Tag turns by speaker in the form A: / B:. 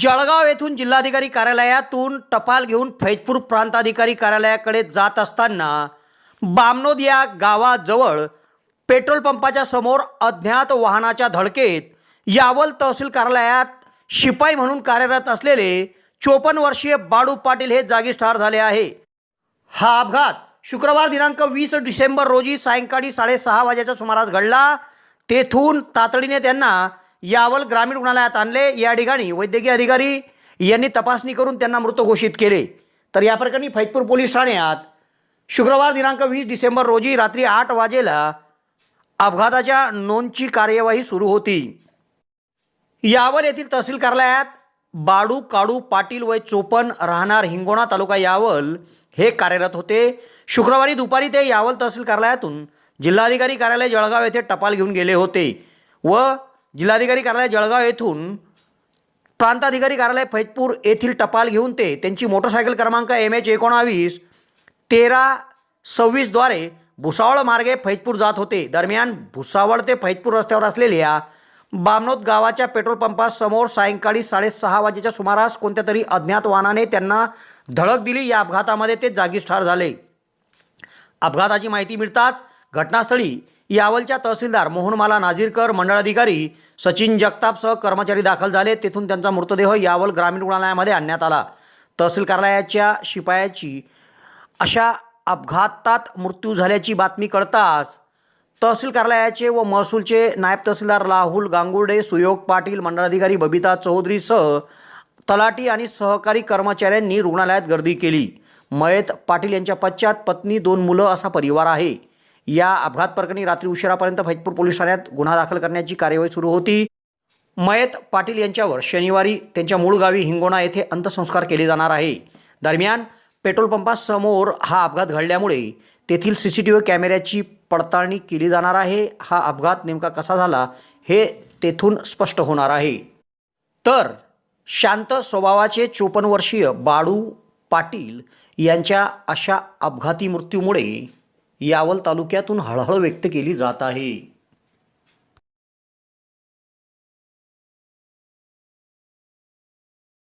A: जळगाव येथून जिल्हाधिकारी कार्यालयातून टपाल घेऊन फैजपूर प्रांताधिकारी कार्यालयाकडे जात असताना बामनोद या गावाजवळ पेट्रोल पंपाच्या समोर अज्ञात वाहनाच्या धडकेत यावल तहसील कार्यालयात शिपाई म्हणून कार्यरत असलेले चोपन्न वर्षीय बाडू पाटील हे जागीच ठार झाले आहे. हा अपघात शुक्रवार दिनांक वीस डिसेंबर रोजी सायंकाळी साडेसहा वाजेच्या सुमारास घडला. तेथून तातडीने त्यांना यावल ग्रामीण रुग्णालयात आणले. या ठिकाणी वैद्यकीय अधिकारी यांनी तपासणी करून त्यांना मृत घोषित केले. तर या प्रकरणी फैजपूर पोलीस ठाण्यात शुक्रवार दिनांक वीस डिसेंबर रोजी रात्री आठ वाजेला अपघाताच्या नोंदची कार्यवाही सुरू होती. यावल येथील तहसील कार्यालयात बाडू काडू पाटील वय चोपन राहणार हिंगोणा तालुका यावल हे कार्यरत होते. शुक्रवारी दुपारी ते यावल तहसील कार्यालयातून जिल्हाधिकारी कार्यालय जळगाव येथे टपाल घेऊन गेले होते व जिल्हाधिकारी कार्यालय जळगाव येथून प्रांताधिकारी कार्यालय फैजपूर येथील टपाल घेऊन ते त्यांची मोटरसायकल क्रमांक एम एच एकोणावीस तेरा सव्वीसद्वारे भुसावळ मार्गे फैजपूर जात होते. दरम्यान भुसावळ ते फैजपूर रस्त्यावर असलेल्या बामनोद गावाच्या पेट्रोल पंपासमोर सायंकाळी साडेसहा वाजेच्या सुमारास कोणत्या तरी अज्ञात वाहनाने त्यांना धडक दिली. या अपघातामध्ये ते जागीच ठार झाले. अपघाताची माहिती मिळताच घटनास्थळी यावलच्या तहसीलदार मोहनमाला नाझीरकर मंडळाधिकारी सचिन जगतापसह कर्मचारी दाखल झाले. तेथून त्यांचा मृतदेह यावल ग्रामीण रुग्णालयामध्ये आणण्यात आला. तहसील कार्यालयाच्या शिपायाची अशा अपघातात मृत्यू झाल्याची बातमी कळताच तहसील कार्यालयाचे व महसूलचे नायब तहसीलदार राहुल गांगुर्डे सुयोग पाटील मंडळाधिकारी बबिता चौधरीसह तलाटी आणि सहकारी कर्मचाऱ्यांनी रुग्णालयात गर्दी केली. मयत पाटील यांच्या पश्चात पत्नी दोन मुलं असा परिवार आहे. या अपघात प्रकरणी रात्री उशिरापर्यंत फैजपूर पोलीस ठाण्यात गुन्हा दाखल करण्याची कार्यवाही सुरू होती. मयत पाटील यांच्यावर शनिवारी त्यांच्या मूळ गावी हिंगोणा येथे अंत्यसंस्कार केले जाणार आहे. दरम्यान पेट्रोल पंपासमोर हा अपघात घडल्यामुळे तेथील सी सी टी व्ही कॅमेऱ्याची पडताळणी केली जाणार आहे. हा अपघात नेमका कसा झाला हे तेथून स्पष्ट होणार आहे. तर शांत स्वभावाचे चोपन्न वर्षीय बाळू पाटील यांच्या अशा अपघाती मृत्यूमुळे यावल तालुक्यातून हळहळ व्यक्त केली जात आहे.